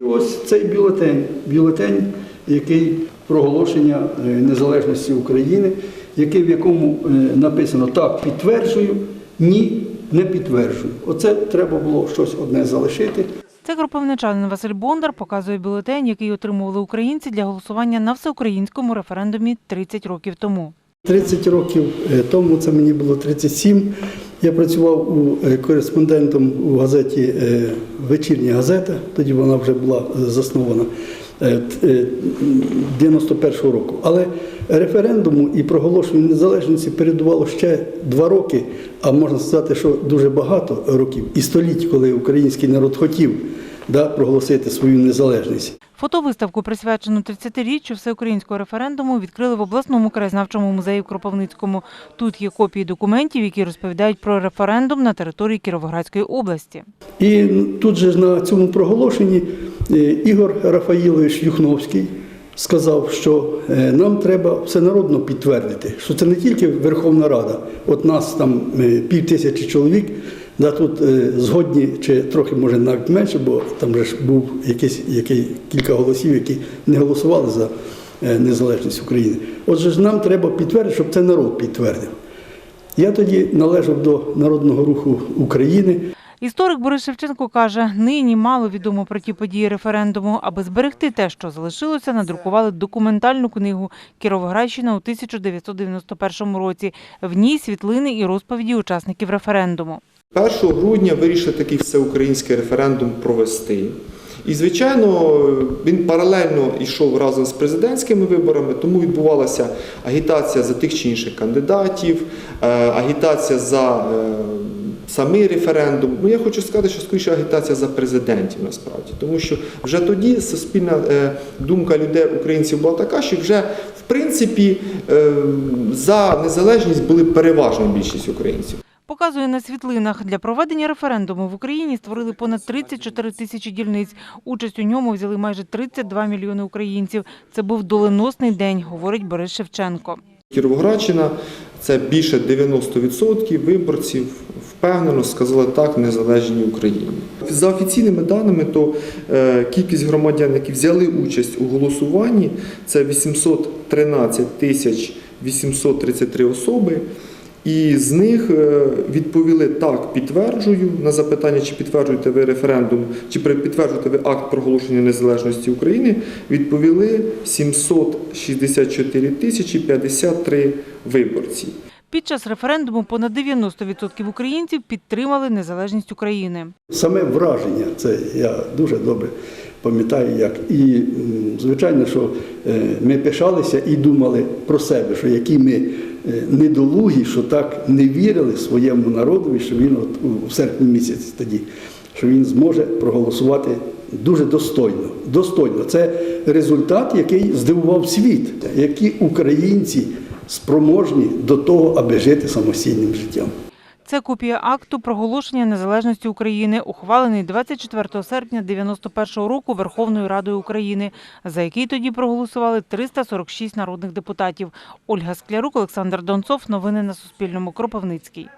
Ось цей бюлетень, бюлетень, який проголошення е, незалежності України, який в якому е, написано так, підтверджую, ні, не підтверджую. Оце треба було щось одне залишити. Це кропивничанин Василь Бондар показує бюлетень, який отримували українці для голосування на всеукраїнському референдумі 30 років тому. 30 років е, тому, це мені було 37, я працював у, е, кореспондентом у газеті е, Вечірня газета, тоді вона вже була е, заснована е, т- е, 91-го року. Але референдуму і проголошенню незалежності передувало ще два роки, а можна сказати, що дуже багато років і століть, коли український народ хотів да, проголосити свою незалежність. Фотовиставку, присвячену 30-річчю всеукраїнського референдуму, відкрили в обласному краєзнавчому музеї в Кропивницькому. Тут є копії документів, які розповідають про референдум на території Кіровоградської області. І тут же ж на цьому проголошенні е, Ігор Рафаїлович Юхновський сказав, що е, нам треба всенародно підтвердити, що це не тільки Верховна Рада, от нас там е, пів тисячі чоловік, да, тут е, згодні, чи трохи може навіть менше, бо там же ж був якийсь, який, кілька голосів, які не голосували за е, незалежність України. Отже ж нам треба підтвердити, щоб це народ підтвердив. Я тоді належав до Народного руху України. Історик Борис Шевченко каже, нині мало відомо про ті події референдуму. Аби зберегти те, що залишилося, надрукували документальну книгу «Кіровоградщина» у 1991 році. В ній світлини і розповіді учасників референдуму. 1 грудня вирішили такий всеукраїнський референдум провести. І, звичайно, він паралельно йшов разом з президентськими виборами, тому відбувалася агітація за тих чи інших кандидатів, е, агітація за е, самий референдум. Ну, я хочу сказати, що скоріше агітація за президентів насправді, тому що вже тоді суспільна е, думка людей, українців була така, що вже в принципі за незалежність були переважна більшість українців. Показує на світлинах. Для проведення референдуму в Україні створили понад 34 тисячі дільниць. Участь у ньому взяли майже 32 мільйони українців. Це був доленосний день, говорить Борис Шевченко. Кіровоградщина це більше 90% виборців впевнено сказали так незалежній Україні. За офіційними даними, то е, кількість громадян, які взяли участь у голосуванні, це 813 тисяч 833 особи. І з них е, відповіли так, підтверджую на запитання, чи підтверджуєте ви референдум, чи підтверджуєте ви акт проголошення незалежності України. Відповіли 764 тисячі 53 виборці. Під час референдуму понад 90% українців підтримали незалежність України. Саме враження, це я дуже добре пам'ятаю, як. І звичайно, що е, ми пишалися і думали про себе, що які ми недолугі, що так не вірили своєму народові, що він от у серпні місяці тоді, що він зможе проголосувати дуже достойно. Достойно. Це результат, який здивував світ, які українці спроможні до того, аби жити самостійним життям. Це копія акту проголошення незалежності України, ухвалений 24 серпня 91 року Верховною Радою України, за який тоді проголосували 346 народних депутатів. Ольга Склярук, Олександр Донцов. Новини на Суспільному. Кропивницький.